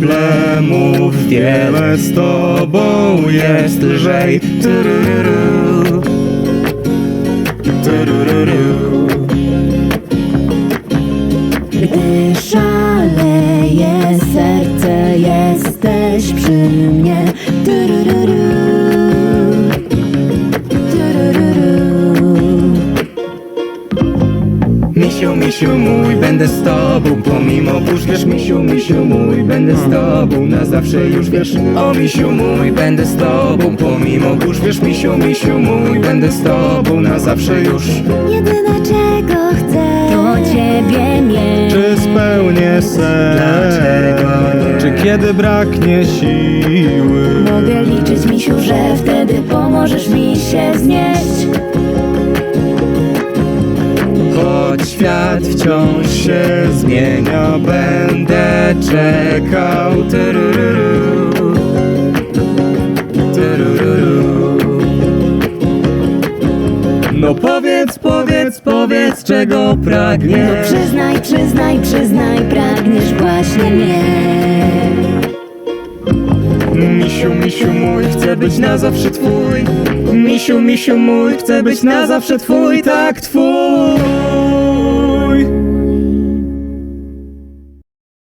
problemów Wiele z tobą jest lżej Turururu. Turururu. Gdy szaleje serce, jesteś przy mnie. Turururu. Misiu, misiu mój, będę z tobą Pomimo burz, wiesz, misiu, misiu mój Będę z tobą, na zawsze już wiesz O misiu mój, będę z tobą Pomimo burz, wiesz, misiu, misiu mój Będę z tobą, na zawsze już Jedyne czego chcę to ciebie mieć. Czy spełnię sen? Dlaczego nie? Czy kiedy braknie siły? Mogę liczyć, misiu, że wtedy pomożesz mi się znieść. Świat wciąż się zmienia Będę czekał Turururu. Turururu. No powiedz, powiedz, powiedz czego No pragniesz przyznaj, przyznaj, przyznaj, pragniesz właśnie mnie. Misiu, misiu mój, chcę być na zawsze twój Misiu, misiu mój, chcę być na zawsze twój, tak twój